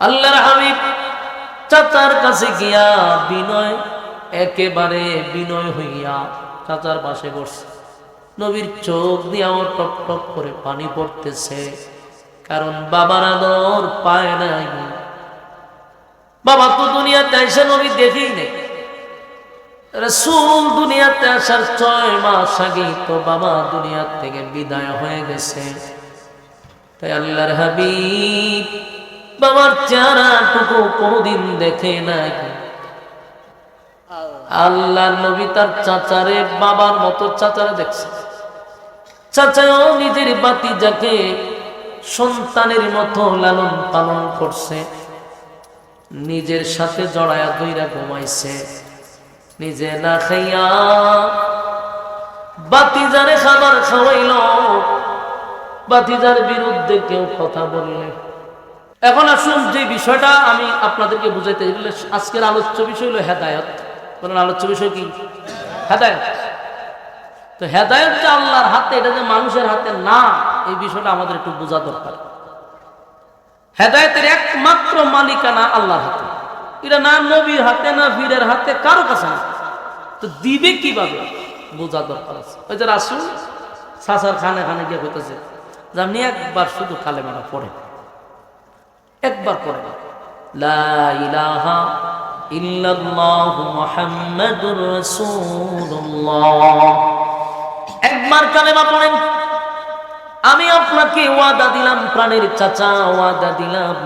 আল্লাহর হাবিব চাচার কাছে গিয়া বিনয়, একেবারে বিনয় হইয়া চাচার পাশে বসছে নবীর চোখ দিয়ে আমার টপ টপ করে পানি পড়তেছে। কারণ বাবার আদর পায় নাই। বাবা তো দুনিয়াতে এসে নবী দেখেই নেই। রসুল দুনিয়াতে আসার ছয় মাস আগে তো বাবা দুনিয়ার থেকে বিদায় হয়ে গেছে। তাই আল্লাহর হাবিব বাবার চেহারাটুকু কোনোদিন দেখে নাই। আল্লাহ নবী তার চাচারে বাবার মতো চাচারে দেখছে। চাচাও নিজের বাতি যাকে সন্তানের মতো লালন পালন করছে। নিজের সাথে জড়ায়া দইরা ঘুমাইছে। নিজে না খাইয়া বাতিজারে খাবার খাওয়াইল। বাতিজার বিরুদ্ধে কেউ কথা বললে। এখন আসুন, যে বিষয়টা আমি আপনাদেরকে বুঝাইতে আজকের আলোচ্য বিষয় হলো হেদায়ত। বলেন, আলোচ্য বিষয় কি? হেদায়ত। তো হেদায়ত যে আল্লাহর হাতে, এটা যে মানুষের হাতে না, এই বিষয়টা আমাদের একটু বোঝা দরকার। হেদায়তের একমাত্র মালিকানা আল্লাহর হাতে। এটা না নবীর হাতে, না বীরের হাতে, কারও কাছে না। তো দিবে কীভাবে? বোঝা দরকার আছে। ওই যে রাসুল সাসার খানে খানে গিয়ে হইতেছে যে আপনি একবার শুধু কালেমাটা পড়ে একবার পড়ে ইলাহা ইল্লাল্লাহু মুহাম্মাদুর রাসূলুল্লাহ। একবার কালেমা পড়েন। আমি আপনাকে ওয়াদা দিলাম, প্রাণের চাচা, ওয়াদা দিলাম।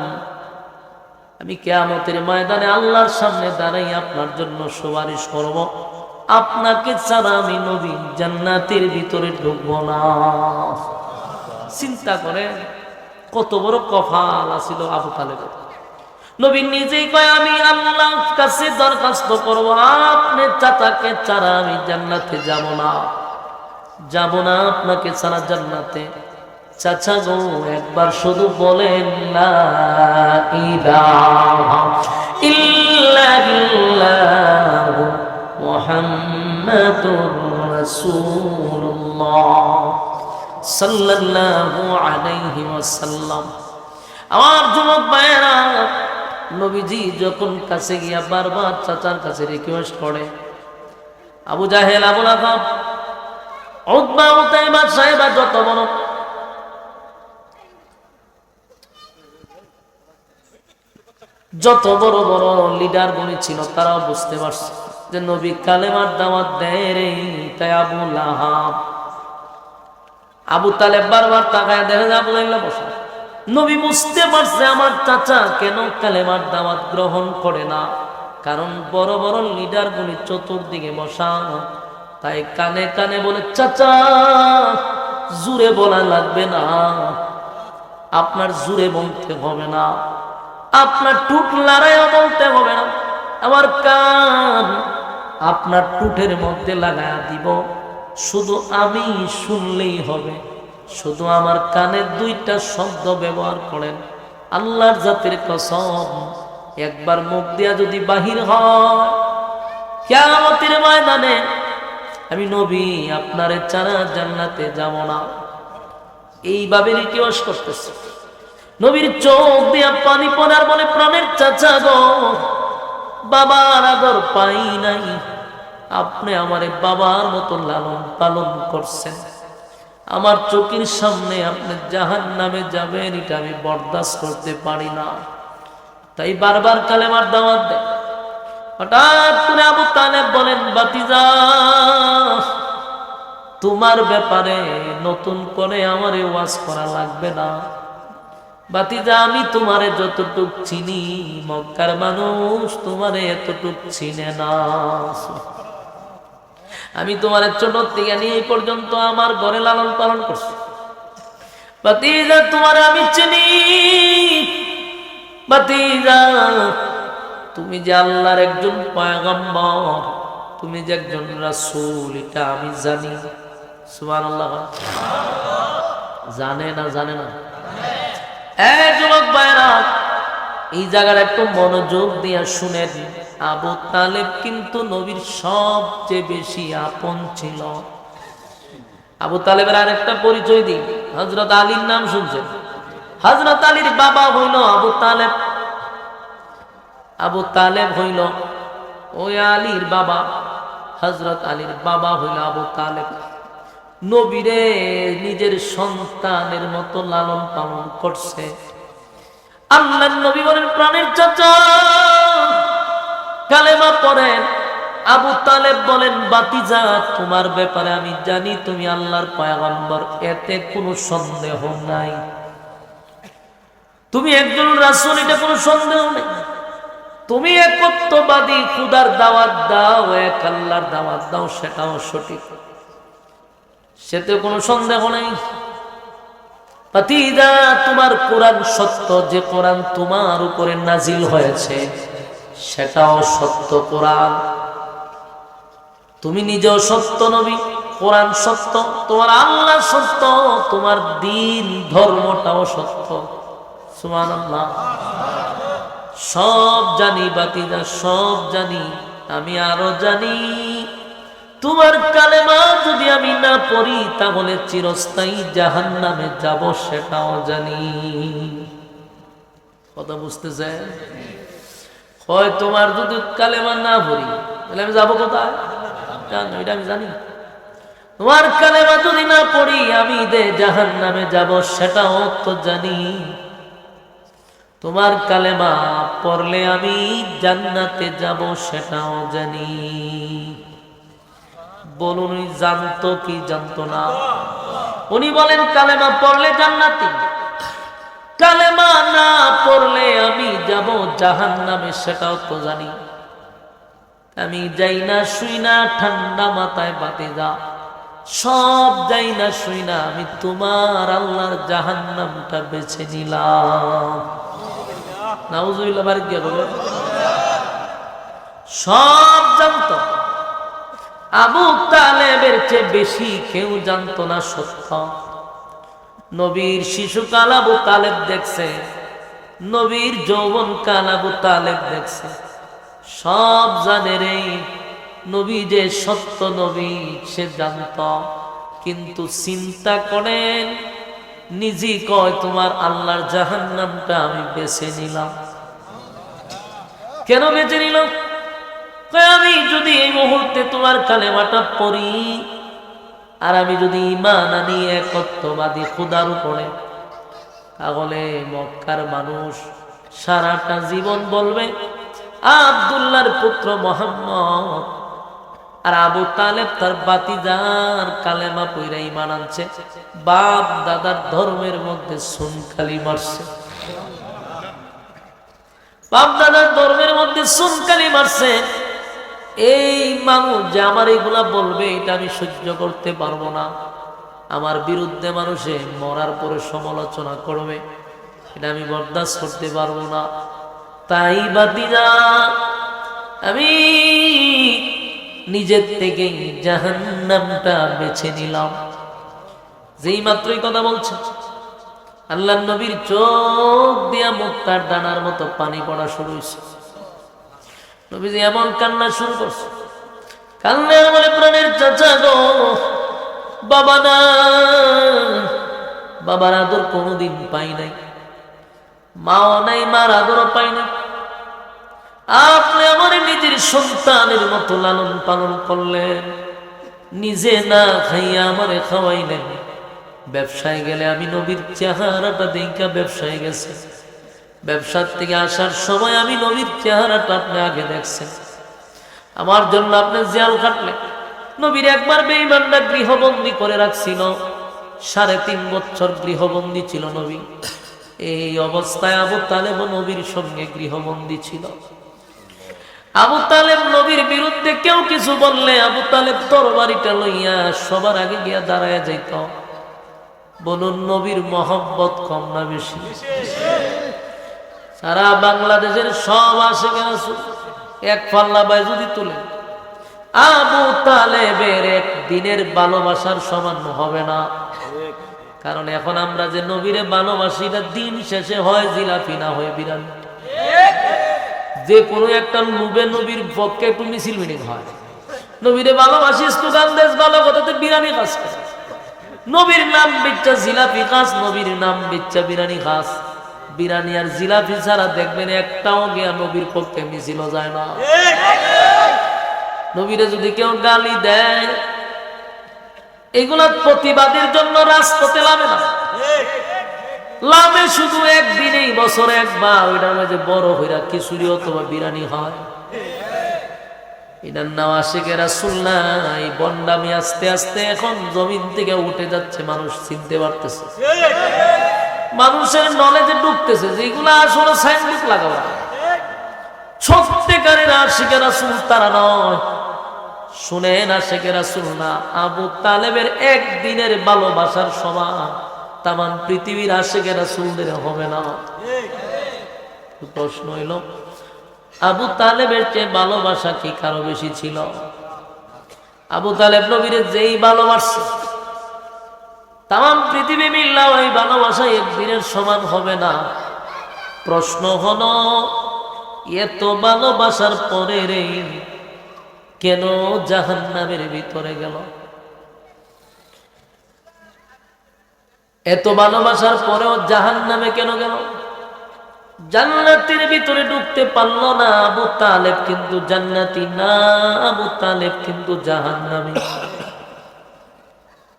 আমি কেয়ামতের ময়দানে আল্লাহর সামনে দাঁড়াই আপনার জন্য সুপারিশ করব। আপনাকে ছাড়া আমি নবী জান্নাতের ভিতরে ঢুকবো না। চিন্তা করে কত বড় কফাল আছিল আবু তালেবের। নবী নিজেই কয়, আমি আল্লাহ কাছে দরখাস্ত করব আপনি চাচাকে ছাড়া আমি জান্নাতে যাব না। যাব না আপনাকে ছাড়া জান্নাতে। চাচা গো, একবার শুধু বলেন আমার যুবক ভাইয়েরা, নবীজি যখন কাছে গিয়া বারবার চাচার কাছে রিকোয়েস্ট করে, আবু জাহেল আবুল আহাব যত বড় যত বড় বড় লিডার গুলি ছিল তারাও বুঝতে পারছে যে নবী কালেমার দাওয়াত দেয় রে, তাই আবু লাহাব। আবু তালেব বারবার তাকায় দেখে লাইল্লা বসা নবী বুঝতে পারছে আমার চাচা কেন কালেমার দাওয়াত গ্রহণ করে না, কারণ বড় বড় লিডার গুলি চতুর্দিকে বসা। তাই কানে কানে বলে, চাচা, জুড়ে বলা লাগবে না। আপনার জুড়ে বলতে হবে না। আপনার টুট লড়াইও বলতে হবে না। আমার কান আপনার টুটের মধ্যে লাগায়া দিব। শুধু আমি শুনলেই হবে। শুধু আমার কানের দুইটা শব্দ ব্যবহার করেন। আল্লাহর জাতির কসম, একবার মুখ দিয়া যদি বাহির হয় কেমতের ময়দানে আমি নবী, আপনারে চারা জান্নাতে যাব না। এইভাবে রিকোয়েস্ট করতেছে। নবীর চোখ দিয়া পানি পড়ার বলে, প্রাণের চাচা গো, বাবার আগর পাই নাই। আপনি আমারে বাবার মতো লালন পালন করছেন। আমার চোখের সামনে আপনি জাহান নামে যাবেন, এটা আমি বরদাস্ত করতে পারি না। তাই বারবার কালেমার দাওয়াত দেয়। হঠাৎ করে আবু তালেব বলেন বাতিজা তোমার ব্যাপারে নতুন করে আমারে ওয়াজ করা লাগবে না। বাতিজা আমি তোমারে যতটুক চিনি, মক্কার মানুষ তোমারে এতটুক চিনে না। আমি তোমার ছোট থেকে নিয়ে পর্যন্ত আমার ঘরে লালন পালন করছি। বাতিজা তোমার আমি চিনি। বাতিজা তুমি যে আল্লাহর একজন পয়গম্বর, তুমি যে একজন রাসূল, এটা আমি জানি। সুবহানাল্লাহ। জানে না জানে না। এ যুবক ভাইরা এই জায়গার একটু মনোযোগ দিয়ে শুনেন। আবু তালেব কিন্তু নবীর সবচেয়ে বেশি আপন ছিল। আবু তালেবের আরেকটা পরিচয় দিই। হজরত আলীর নাম শুনছেন? হজরত আলীর বাবা হইল আবু তালেব। আবু তালেব হইল ওই আলীর বাবা হজরত আলীর বাবা হইল আবু তালেব। নবীরে নিজের সন্তানের মতো লালন পালন করছে। আল্লাহ নবী বলেন, প্রাণের চাচা, কালেমা পড়েন। আবু তালেব বলেন, বাতিজা, তোমার ব্যাপারে আমি জানি তুমি আল্লাহর পয়গম্বর, এতে কোনো সন্দেহ নাই। তুমি একজন রাসূল এটা কোনো সন্দেহ নেই। তুমি একত্ববাদী, খুদার দাওয়াত দাও, এক আল্লাহর দাওয়াত দাও, সেটাও সঠিক। সেতে কোনো সন্দেহ নেই। পাতিদা তোমার কোরআন সত্য, যে কোরআন তোমার উপরে নাজিল হয়েছে, সেটাও সত্য কোরআন। তুমি নিজেও সত্য নবী, কোরআন সত্য, তোমার আল্লাহ সত্য, তোমার দিন ধর্মটাও সত্য। সুমান সব জানি বাতিদা সব জানি, আমি আরও জানি। তোমার কালেমা যদি আমি না পড়ি, তাহলে চিরস্থায়ী জাহান নামে যাব, সেটাও জানি। কথা বুঝতেছে? হয় তোমার যদি কালেমা না পড়ি, তাহলে আমি যাব কোথায়? এটা আমি জানি। তোমার কালেমা যদি না পড়ি, আমি দে জাহান নামে যাব, সেটাও তো জানি। তোমার কালেমা পড়লে আমি জান্নাতে যাব সেটাও জানি। বলুন, জানতো কি জানতো না? উনি বলেন, কালেমা পড়লে জান্নাতি। কালেমা না পড়লে আমি যাব জাহান নামে সেটাও তো জানি। আমি যাই না, শুই না, ঠান্ডা মাথায় বাতে যা সব যাই না, শুই না, আমি তোমার আল্লাহর জাহান নামটা বেছে নিলাম। গিয়ে সব জানতো। আবু তালেবের চেয়ে বেশি কেউ জানতো না সত্য। নবীর শিশুকাল আবু তালেব দেখছে, নবীর যৌবন কাল আবু তালেব দেখছে। সব জানে রে, নবী যে সত্য নবী সে জানত। কিন্তু চিন্তা করেন নিজে কয়, তোমার আল্লাহর জাহান নামটা আমি বেছে নিলাম। কেন বেছে নিলাম? আমি যদি এই মুহূর্তে তোমার কালেমাটা পড়ি আর আমি যদি ইমান আনি একত্ববাদী খুদার উপরে, তাহলে মক্কার মানুষ সারাটা জীবন বলবে, আবদুল্লাহর পুত্র মোহাম্মদ আর আবু তালেব তার বাতিদার কালেমা পইরা ইমান বাপ দাদার ধর্মের মধ্যে সুনকালি মারছে। বাপ দাদার ধর্মের মধ্যে সুনকালি মারছে। এই মানুষ যে আমার এইগুলা বলবে, এটা আমি সহ্য করতে পারব না। আমার বিরুদ্ধে মানুষে মরার পরে সমালোচনা করবে, এটা আমি বরদাস্ত করতে পারব না। তাই বাতিজা আমি নিজের থেকেই জাহান্নামটা বেছে নিলাম। যেই মাত্রই কথা বলছে আল্লাহ নবীর চোখ দিয়া মুক্তার দানার মতো পানি পড়া শুরু হয়েছে নবীজি এমন কান্না শুরু করছে। কান্না বলে প্রাণের চাচা গো, বাবা না, বাবার আদর কোনোদিন পাই নাই। মাও নাই, মার আদরও পাই নাই। আপনি আমার নিজের সন্তানের মতো লালন পালন করলেন নিজে না খাইয়া আমারে খাওয়াইলেন। ব্যবসায় গেলে আমি নবীর চেহারাটা দেখা ব্যবসায় গেছে। ব্যবসার থেকে আসার সময় আমি নবীর চেহারাটা আপনি আগে দেখছেন। আমার জন্য আপনি জিয়াল কাটলেন। নবীর একবার বেইমানরা গৃহবন্দী করে রাখছিল। সাড়ে তিন বছর গৃহবন্দী ছিল নবী। এই অবস্থায় আবু তালেব নবীর সঙ্গে গৃহবন্দী ছিল। আবু তালেব নবীর বিরুদ্ধে কেউ কিছু বললে আবু তালেব তরবারিটা লইয়া সবার আগে গিয়া দাঁড়ায় যাইত। বলুন, নবীর মহব্বত কম না বেশি? সারা বাংলাদেশের সব আসে এক পাল্লা বাই যদি তুলে। আবু তালেবের এক দিনের ভালোবাসার সমান হবে না। কারণ এখন আমরা যে নবীরে ভালোবাসি, এটা দিন শেষে হয় জিলাপি না হয় বিরানি যে কোনো একটা নুবে নবীর পক্ষে একটু মিছিল মিটিং হয়। নবীরে ভালোবাসি স্লোগান দেশ ভালো কথাতে বিরানি কাজ নবীর নাম বিচ্ছা জিলাপি খাস, নবীর নাম বিচ্ছা বিরানি খাস। বিরানি আর জিলাপি ছাড়া দেখবেন একটাও গিয়া নবীর পক্ষে মিছিল যায় না। নবীরে যদি কেউ গালি দেয়, এগুলা প্রতিবাদের জন্য রাজপথে লাভে না। লাভে শুধু একদিনেই, বছরে একবার। ওইটার মাঝে বড় হইরা খিচুড়ি অথবা বিরানি হয়। এটার নাম শুনলাই বন্ডামি আস্তে আস্তে এখন জমিন থেকে উঠে যাচ্ছে, মানুষ চিনতে পারতেছে। মানুষের নলেজে ঢুকতেছে যেগুলো আসলে সাইনবোর্ড লাগাবা সত্যিকারের তারা নয়। শুনে না শেখেরা শুন না আবু তালেবের একদিনের ভালোবাসার সমান। তামান পৃথিবীর আশেকেরা শুনদের হবে না। প্রশ্ন হইল, আবু তালেবের চেয়ে ভালোবাসা কি কারও বেশি ছিল? আবু তালেব নবীরে যেই ভালোবাসছে, তাম পৃথিবী মিল্লা ওই ভালোবাসা একদিনের সমান হবে না। প্রশ্ন হল, এত ভালোবাসার পরে রে কেন জাহান নামের ভিতরে গেল? এত ভালোবাসার পরেও জাহান নামে কেন গেল? জান্নাতের ভিতরে ঢুকতে পারল না আবু তালেব, কিন্তু জান্নাতি না আবু তালেব, কিন্তু জাহান নামে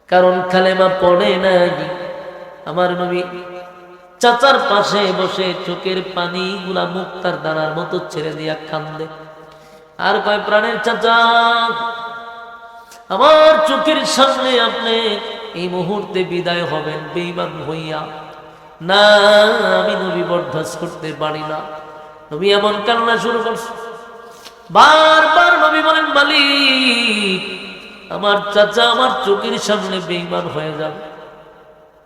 কারণ কালেমা পড়ে নাই। আমার নবী চাচার পাশে বসে চোখের পানি গুলা মুক্তার দানার মতো ছেড়ে দিয়া কান্দে। আর কয়, প্রাণের চাচা, আমার চোখের সামনে আপনি এই মুহূর্তে বিদায় হবেন বেইমান হইয়া। না, আমি নবী বরদাস্ত করতে পারি না। নবী এমন কান্না শুরু করছে। বারবার নবী বলেন, মালিক, আমার চাচা আমার চোখের সামনে বেইমান হয়ে যাবে।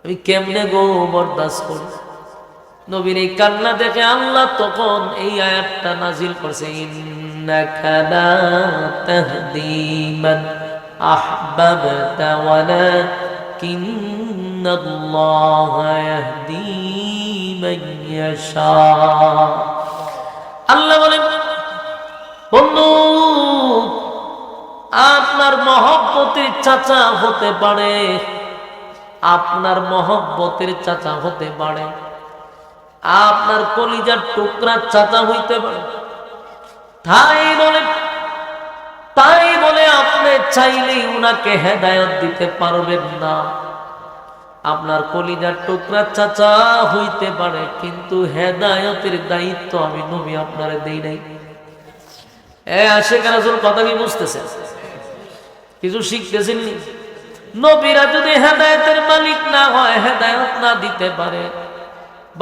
আমি কেমনে গো বরদাস্ত করি নবীর এই কান্না দেখে আল্লাহ তখন এই আয়াতটা নাজিল করছে, ইন্নাকা লা তাহদি ইয়াহদি মান ইয়াশা আল্লাহ বলেন, বন্ধু, আপনার মহব্বতের চাচা হতে পারে, আপনার মহব্বতের চাচা হতে পারে, আপনার কলিজার টুকরা চাচা হইতে পারে। তাই চাইলেই উনাকে হেদায়ত দিতে পারবেন না। আপনার কলিজার টুকরা চাচা হইতে পারে, কিন্তু হেদায়তের দায়িত্ব আমি নবী আপনারে দেই নাই। এ, আশেখ কথা কি বুঝতেছেন? কিছু শিখতেছেন নবীরা যদি হেদায়তের মালিক না হয়, হেদায়ত না দিতে পারে।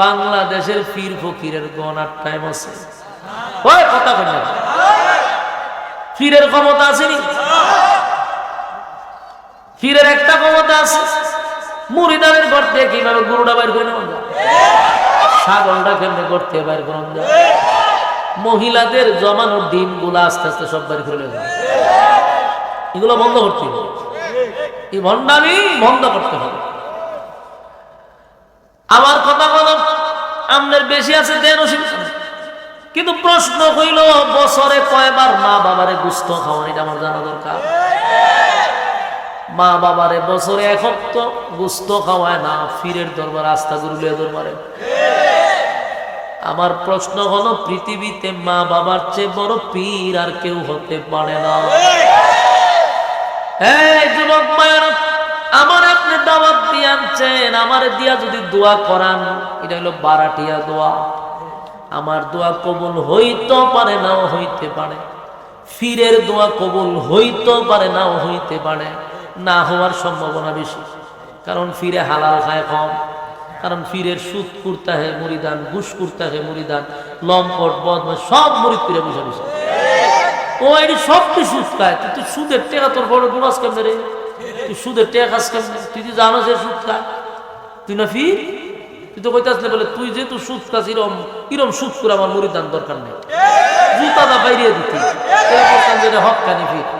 বাংলাদেশের ফির ফকিরের গনার টাইম আছে ওই, কথা বলি ফিরের ক্ষমতা আছে নি ফিরের একটা ক্ষমতা আছে। মুড়িদানের ঘর থেকে কীভাবে গরুটা বাইর করে নেওয়া যায় ছাগলটা কেমনে করতে বাইর করা যায় মহিলাদের জমানোর দিনগুলো আস্তে আস্তে সব বাইর করে নেওয়া এগুলো বন্ধ করতে হবে। এই ভণ্ডামি বন্ধ করতে হবে। আমার কথা বলো আপনার বেশি আছে দেন অসুবিধা। কিন্তু প্রশ্ন হইল, বছরে কয়বার মা বাবারে গুস্ত খাওয়ান এটা আমার জানা দরকার? মা বাবারে বছরে এক তো গুস্ত খাওয়ায় না, ফিরের দরবার আস্থা গুরুলিয়া দরবারে। আমার প্রশ্ন হলো, পৃথিবীতে মা বাবার চেয়ে বড় পীর আর কেউ হতে পারে না। যুবক মায়েরা, আমার আপনি দাওয়াত দিয়ে আনছেন, আমার দিয়া যদি দোয়া করান, এটা হলো বারাটিয়া দোয়া। আমার দোয়া কবুল হইতে পারে নাও হইতে পারে। ফিরের দোয়া কবুল হইতে পারে নাও হইতে পারে। না হওয়ার সম্ভাবনা বেশি। কারণ ফিরে হালাল খায় কম। কারণ ফিরের সুদ কুর্তা হে মুড়িদান ঘুষ কুর্তা হে মুড়িদান লম্পট বদমাস সব মুড়িদ ফিরে বসে বসে। ও, এটি সব কি সুদ খায়। তুই তুই সুদের টেকা, তোর বড় গুণাস কেমনে রে? তুই সুদের টেকা খাস কেমনে? তুই তো জানো যে সুদ খায়। তুই না ফির? তুই তো কইতে আসলে বলে, তুই যেহেতু সুদ খাস এরম এরম সুদ করে আমার মুড়ির দান দরকার নেই। জুতাটা বাইরে দিতি। হক কানি ফির।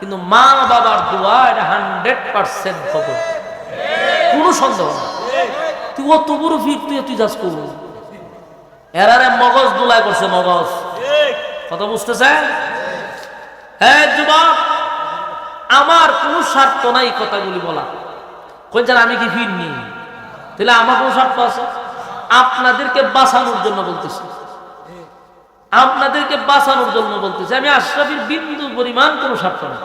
কিন্তু মা বাবার দোয়া এটা হান্ড্রেড পার্সেন্ট কবুল। কোনো সন্দেহ নেই। তুই অত বড় ফির তুই তুই যাস করব। এরারে মগজ দুলাই করছে মগজ। কথা বুঝতেছে হ্যাঁ যুবক, আমার কোনো স্বার্থ নাই কথাগুলি বলা। কোনছেন আমি কি ফিরনি? তাহলে আমার কোনো স্বার্থ আছে? আপনাদেরকে বাঁচানোর জন্য বলতেছি। আপনাদেরকে বাঁচানোর জন্য বলতেছি আমি আশরাফির বিন্দু পরিমাণ কোনো স্বার্থ নাই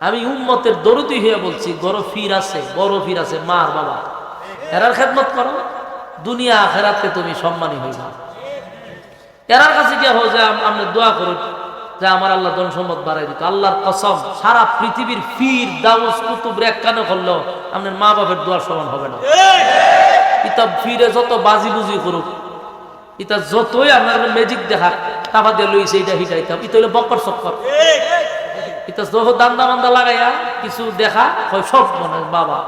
আমি উম্মতের দরদি হয়ে বলছি বড় ফির আছে বড় ফির আছে মার বাবা। এরার খেদমত করো দুনিয়া আখেরাতে তুমি সম্মানী হইবা। এরার কাছে গিয়ে হো যে আম- দোয়া করুন যে আমার আল্লাহ ধন সম্পদ বাড়াই দিত। আল্লাহর কসম সারা পৃথিবীর ফির দাউস কুতুব রেক কানে করলেও আপনার মা বাপের দোয়ার সমান হবে না। ইতা ফিরে যত বাজি বুজি করুক ইতা যতই আপনার ম্যাজিক দেখা টাকা দিয়ে লইছে, এইটা হিটাইতাম ইতা হইলে বক্কর চক্কর। ইতা যত দান্দা বান্দা লাগাইয়া কিছু দেখা হয় সব মনে বাবা।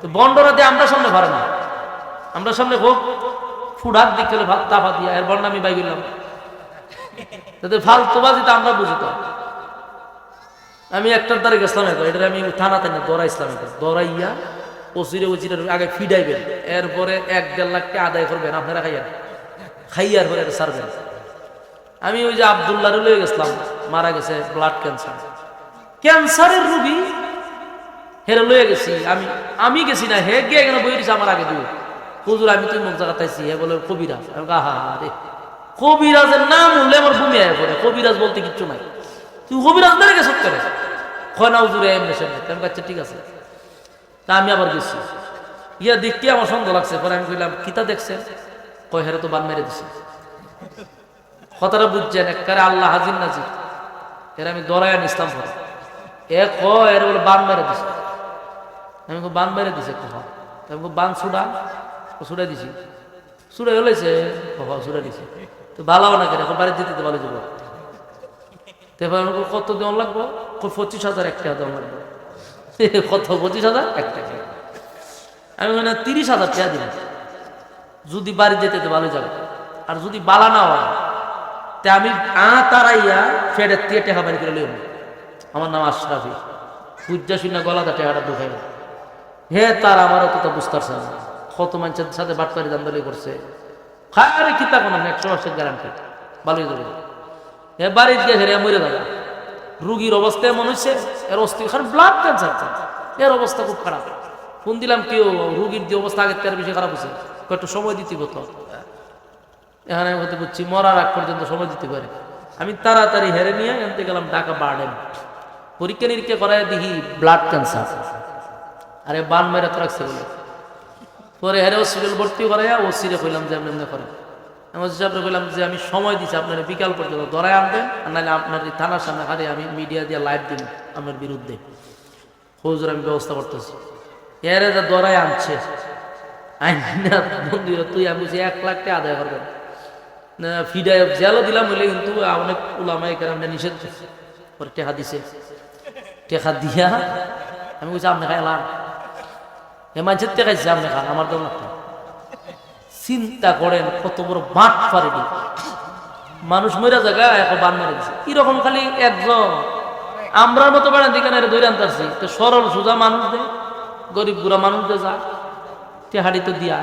তো বন্ডরা দিয়ে আমরা সামনে পারে না। আমরা সামনে হোক ফুডাক দিক খেলে ভাত তাফা দিয়া এর বন্ড আমি বাই গেলাম। যাতে ফালতু বাজিতে আমরা বুঝিতাম। আমি একটার দ্বারা গেছিলাম এখন এটা আমি থানাতে না দৌড়া ইসলাম দৌড়াইয়া ওসিরে ওসিরে আগে ফিডাইবেন, এরপরে এক দেড় লাখ আদায় করবেন, আপনারা খাইয়া খাইয়ার পরে সারবেন আমি ওই যে আবদুল্লাহ লয়ে গেছিলাম, মারা গেছে ব্লাড ক্যান্সার ক্যান্সারের রুগী, হেরে লয়ে গেছি। আমি আমি গেছি না, হে গিয়ে এখানে বই আমার আগে দিয়ে হুজুর, আমি তুই মুখ জায়গা তাইছি হে বলে, কবিরাজ। আহা রে। কবিরাজের নাম উঠলে আমার ভূমি আয় পড়ে। কবিরাজ বলতে কিচ্ছু নাই। তুই কবিরাজ ধরে গেছ করে হয় না, হুজুরে, এমনি সেমনি। আমি কাছে ঠিক আছে। তা আমি আবার গেছি। ইয়া দেখতে আমার সন্দেহ লাগছে। পরে আমি কইলাম, কিতা দেখছে কয় তো বান মেরে দিছে। কথাটা বুঝছেন একবারে আল্লাহ হাজির নাজির এর আমি দরায়ান ইসলাম পড়ে এ ক এর বলে, বান মেরে দিছে। আমি বান মেরে দিছে কহ আমি বান ও সুডা দিছি। সুডা হলেছে কহ সুডা দিছে। তো ভালো না কেন? এখন বাড়ি দিতে ভালো যাব তো এবার আমি কত দেওয়ান লাগবো? পঁচিশ হাজার এক টাকা দেওয়ান লাগবো। কত, পঁচিশ হাজার? এক টাকা। আমি মানে তিরিশ হাজার টাকা দিলাম। যদি বাড়ি যেতে তো ভালো যাবে। আর যদি বালা না হয়, তে আমি আ তারাইয়া ফেডের দিয়ে টেকা বাড়ি করে লইব। আমার নাম আশরাফি। পূজা শুনে গলাটা টেকাটা ঢুকাই হে তার আমার তো বুঝতে পারছে না। কত মানুষের সাথে বাটপারি দান্দালি করছে। খায় কিতা কোনো একশো মাসের গ্যারান্টি ভালোই যাবে হে বাড়িতে গিয়ে হেরে মরে যাবে রুগীর অবস্থা এমন এর অস্থি কারণ ব্লাড ক্যান্সার এর অবস্থা খুব খারাপ। ফোন দিলাম কেউ রুগীর যে অবস্থা আগের তার বেশি খারাপ হচ্ছে একটু সময় দিতে হতো। এখানে হতে বুঝছি মরার আগ পর্যন্ত সময় দিতে পারে। আমি তাড়াতাড়ি হেরে নিয়ে এনতে গেলাম ঢাকা বার্ডেন। পরীক্ষা নিরীক্ষা করায় দেখি ব্লাড ক্যান্সার। আরে বান মেরে তো রাখছে বলে। পরে হেরে হসপিটাল ভর্তি করাইয়া ও সিরে কইলাম যে আপনি করেন আমি হিসাবে কইলাম যে আমি সময় দিচ্ছি আপনার বিকাল পর্যন্ত ধরায় আনবেন, আর নাহলে আপনার এই থানার সামনে হারে আমি মিডিয়া দিয়ে লাইভ দিন আমার বিরুদ্ধে। হুজুর, আমি ব্যবস্থা করতেছি। এরে যা দরায় আনছে আইনা বন্ধুরা তুই আমি এক লাখ টাকা আদায় করবেন ফিডায় জেলও দিলাম হইলে কিন্তু অনেক উলামাই কেরাম নিষেধ করছে। পরে টেকা দিছে। টেকা দিয়া আমি বলছি আপনি খাইলাম এ মাঝের টেকাইছে আপনি খান, আমার না চিন্তা করেন কত বড় বাট পারে মানুষ মরা জায়গা এখন বান মেরে দিছে। এরকম খালি একজন। আমরা মতো বেড়ান দিকে না দৈরান তারছি তো সরল সোজা মানুষ দে, গরিব গুড়া মানুষ দে যা। টেহাড়ি তো দিয়া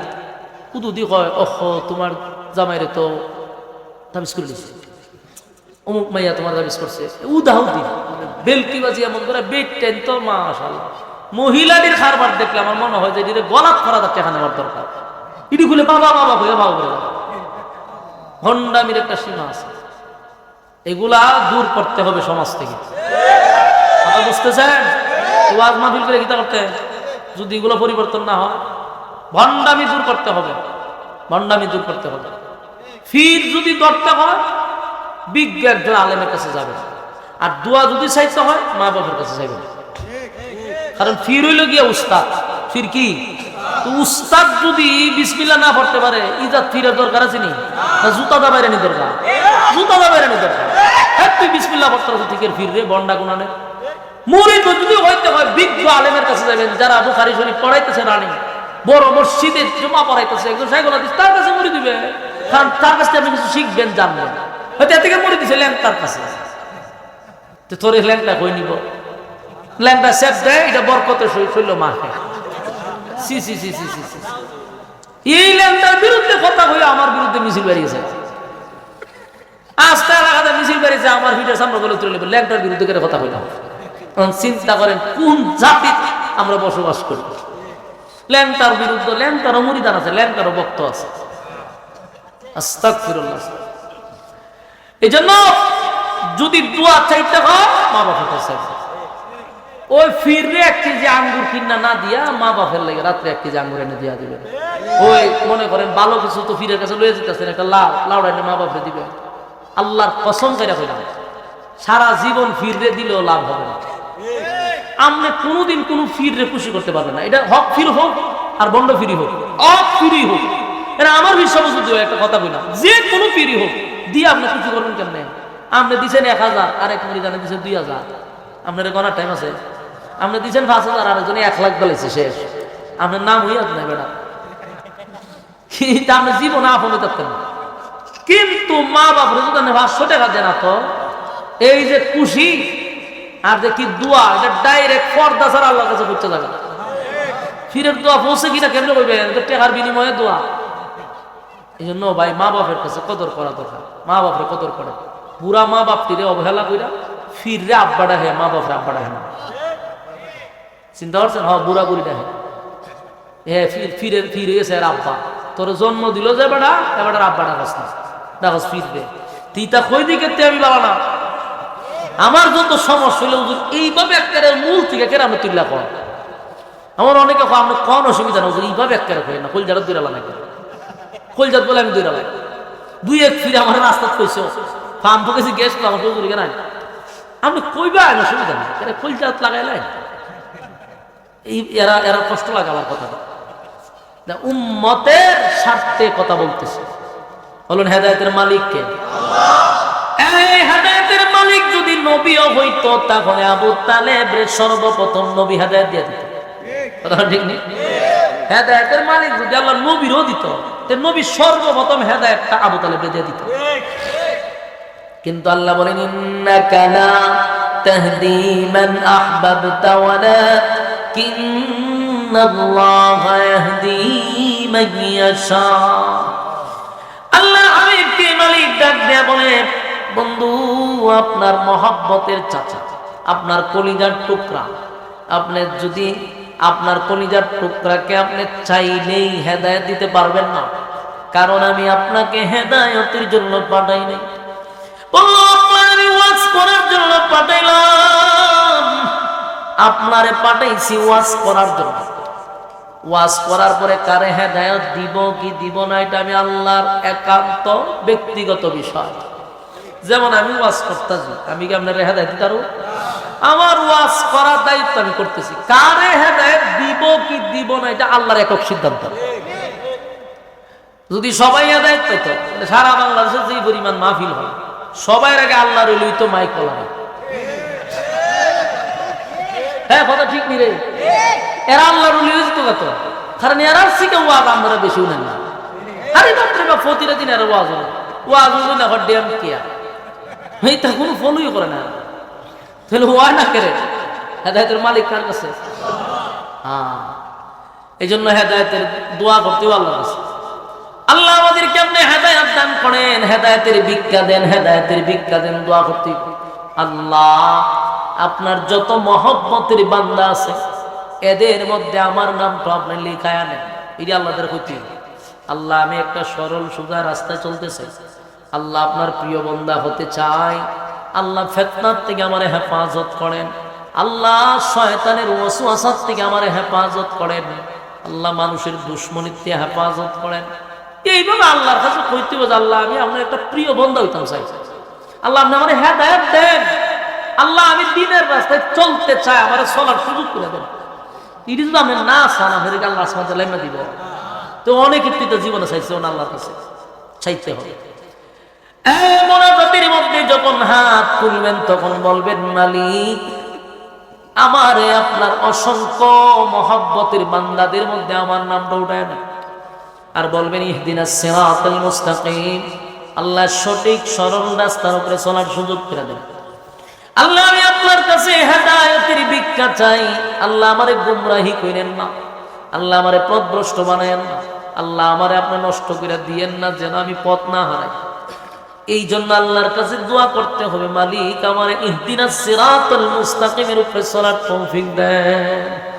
কুদু দি কয় অহ তোমার জামাইরে তো তাবিজ করে দিছে অমুক মাইয়া তোমার তাবিজ করছে। উদাহ দি বেলকি বাজি এমন করে বেড টেন তো মাশাল্লাহ মহিলাদের খারবার দেখলে আমার মনে হয় যে এটিতে গলাত করা তার টেকা নেওয়ার দরকার। ইডি খুলে বাবা বাবা হয়ে বাবা করে ভণ্ডামির একটা সীমা আছে। এগুলা দূর করতে হবে সমাজ থেকে। কথা বুঝতেছেন? ওয়াজ মাহফিল করে গীতা করতে। যদি এগুলো পরিবর্তন না হয় ভণ্ডামি দূর করতে হবে। ভণ্ডামি দূর করতে হবে। ফির যদি ধরতে হয়, বিজ্ঞ একজন আলেমের কাছে যাবে। আর দোয়া যদি চাইতে হয়, মা বাবার কাছে যাবে কারণ ফির হইল গিয়া উস্তাদ। ফির কি? উস্তাদ যদি বিসমিল্লা না পড়তে পারে, ইজাত ফিরের দরকার আছে নি? জুতা দা বাইরে নি দরকার। জুতা দা বাইরে নি দরকার তুই বিসমিল্লাহ বর্তর থেকে ফিররে বন্ডা গুনানে মুড়ি তো যদি হইতে হয়, বিজ্ঞ আলেমের কাছে যাবেন, যারা বুখারি শরীফ পড়াইতেছে রানী। বড় মসজিদে জমা পড়াইতেছে, একজন সাইকেল তার কাছে মুড়ি দিবে? কারণ তার কাছ আপনি কিছু শিখবেন, জানবেন। হয়তো এর থেকে মুড়ি দিছে, ল্যাংটার কাছে। তো তোর ল্যাংটা কই নিব? ল্যাংটা সেপ দেয়, এটা বরকতে শৈল মাখে সি C C C C C এই ল্যাংটার বিরুদ্ধে কথা হয়ে আমার বিরুদ্ধে মিছিল বেরিয়েছে। আস্তে এলাকাতে মিছিল বেরিয়েছে, আমার ভিডিও সামনে বলে তুলে নেবে। বিরুদ্ধে কথা হইলাম চিন্তা করেন, কোন জাতি আমরা বসবাস করি? ল্যাংটার বিরুদ্ধে, ল্যাংটারও মুড়িদান আছে, ল্যাংটারও বক্ত আছে। এই জন্য যদি দোয়া চাইতে হয়, মা বাবার কাছে। ওই ফিররে এক কেজি আঙ্গুর কিনা না দিয়া মা বাপের লাগে রাত্রে এক কেজি আঙ্গুর এনে দিয়া দিবে। ওই মনে করেন ভালো কিছু তো ফিরের কাছে লয়ে যেতেছেন একটা লাউ লাউড়া এনে মা বাপে দিবে। আল্লাহর কসম করে সারা জীবন ফিররে দিলেও লাভ হবে না। আপনি কোনোদিন কোনো ফিররে খুশি করতে পারবেন না। এটা হক ফির হোক আর বন্ড ফিরি হোক। অক ফিরি হোক। এটা আমার বিশ্বাস একটা কথা কইলাম যে কোনো ফিরি হোক, দিয়ে আপনি খুশি করবেন কেমনে? আপনি দিচ্ছেন এক হাজার, আর এক জানে দিচ্ছেন দুই হাজার। আপনার গনার টাইম আছে। আপনি দিচ্ছেন পাঁচ হাজার, আর একজনে এক লাখ দলেছে শেষ। আপনার নাম হইয়া নাই বেড়া আপনি জীবন আপনি থাকতেন কিন্তু মা বাপরে যদি পাঁচশো টাকা দেন তো এই যে খুশি আর যে কি দোয়া, এটা ডাইরেক্ট পর্দা ছাড়া আল্লাহর কাছে করতে যাবে ফিরের দোয়া পৌঁছে কিনা কেমনে করবেন এটা টাকার বিনিময়ে দোয়া। এই জন্য ভাই, মা বাপের কাছে কদর করা দরকার। মা বাপরে কদর করে। পুরা মা বাপটিরে অবহেলা কইরা ফিররে আব্বাটা হে মা বাপরে আব্বাটা হে না। চিন্তা করছেন? হ বুড়া বুড়িটা হে হ্যাঁ ফির ফিরে ফিরে গেছে আর আব্বা। তোর জন্ম দিল যে বেটা এবার আব্বাটা কাছ না। দেখো ফিরবে। তিতা কই দিকে তে আমি বাবা না। আমার যত সমস্যা হইলে এইভাবে একটা মূল থেকে কেন আমি তুললা কর আমার অনেকে আমরা কোন অসুবিধা না এইভাবে একটা কই না কলজাটা দুইরা লাগে কলজাত বলে আমি দুইরা লাগে দুই এক ফিরে আমার রাস্তা কইছো ফার্ম ফুকেছি গ্যাস তো আমার হুজুর নাই। আপনি কইবা আমি অসুবিধা নেই এটা কলজাত লাগাইলাই এই এরা এরা কষ্ট লাগে আমার কথাটা। না, উম্মতের স্বার্থে কথা বলতেছে। বলুন হেদায়তের মালিককে। হেদায়েতের মালিক যদি নবীও তাহলে আবু তালেব সর্বপ্রথম নবী হেদায়েত দিয়ে দিত। হেদায়েতের মালিক যদি আল্লাহ নবীরও দিত নবী সর্বপ্রথম হেদায়েতটা আবু দিয়ে দিত। কিন্তু আল্লাহ বলেন তাহদি মান আহবাবতা ওয়ালাকিন্নাল্লাহা ইয়াহদি মান ইয়াশা। আল্লাহ হাবিবকে মালিক ডাক দেয়া বলে বন্ধু, আপনার মহাব্বতের চাচা, আপনার কলিজার টুকরা। আপনি যদি আপনার কলিজার টুকরাকে আপনি চাইলেই হেদায়েত দিতে পারবেন না। কারণ আমি আপনাকে হেদায়তের জন্য পাঠাই নাই। ওয়াজ করার জন্য পাঠাইলাম। আপনারে পাঠাইছি ওয়াজ করার জন্য। ওয়াজ করার পরে কারে হেদায়ত দিব কি দিব না, এটা আমি আল্লাহর একান্ত ব্যক্তিগত বিষয়। যেমন আমি ওয়াজ করতেছি, আমি কি আপনার হেদায়ত দিতারু আমার ওয়াজ করার দায়িত্ব আমি করতেছি। কারে হেদায়ত দিব কি দিব না, এটা আল্লাহর একক সিদ্ধান্ত। যদি সবাই হেদায়ত পাইতো সারা বাংলাদেশে যে পরিমাণ মাহফিল হয় সবাই আগে আল্লাহর লই তো মাইক কলা হ্যাঁ কথা ঠিক নি রে? এরা আল্লাহ রুলি হয়েছে তো কত? কারণ এরা শিখে ওয়াজ আমরা বেশি উনেন না। আরে বাপরে বা প্রতিটা দিন এরা ওয়াজ হলো ওয়াজ না হর ড্যাম কিয়া? এই তা কোনো ফলোই করে না। তাহলে ওয়া না করে? হেদায়তের মালিক কার কাছে? হ্যাঁ। এই জন্য হেদায়তের দোয়া করতেও আল্লাহ কাছে। আল্লাহ আমাদের কেমনে হেদায়ত দান করেন? হেদায়তের ভিক্ষা দেন, হেদায়তের ভিক্ষা দেন, দোয়া করতে। আল্লাহ, আপনার যত মহব্বতের বান্দা আছে, এদের মধ্যে আমার নামটা আপনি লিখায় আনেন। এটি আল্লাহদের হইতে আল্লাহ, আমি একটা সরল, সোজা রাস্তায় চলতে চাই। আল্লাহ আপনার প্রিয় বন্দা হতে চাই আল্লাহ ফেতনার থেকে আমার হেফাজত করেন। আল্লাহ শয়তানের ওয়াসওয়াসার থেকে আমার হেফাজত করেন। আল্লাহ মানুষের দুশ্মনিতে হেফাজত করেন। এইভাবে আল্লাহর কাছে কইতে যে, আল্লাহ, আমি আপনার একটা প্রিয় বন্ধা হইতাম চাই। আল্লাহ, আপনি আমার হেদায়ত দেন। আল্লাহ, আমি দিনের রাস্তায় চলতে চাই। আমার চলার সুযোগ করে দেন। যদি আমি না চান আমাদের আল্লাহ আসমান দিব। তো অনেক তো জীবনে চাইছে আল্লাহর কাছে। চাইতে হবে। মধ্যে যখন হাত তুলবেন, তখন বলবেন, মালিক আপনার অসংখ্য মহব্বতের বান্দাদের মধ্যে আমার নামটা উঠায় না আর বলবেন, ইহদিনা আল্লাহ সঠিক সরল রাস্তার উপরে চলার সুযোগ করে দেন। আল্লাহ, আমি আপনার কাছে হেদায়েতের ভিক্ষা চাই। আল্লাহ আমারে গুমরাহি করেন না। আল্লাহ আমারে পথভ্রষ্ট বানায়েন না। আল্লাহ আমারে আপনি নষ্ট করে দিয়েন না, যেন আমি পথ না হারাই। এই জন্য আল্লাহর কাছে দোয়া করতে হবে, মালিক আমার ইহদিনা সিরাতুল মুস্তাকিমের উপরে চলার তৌফিক দেন।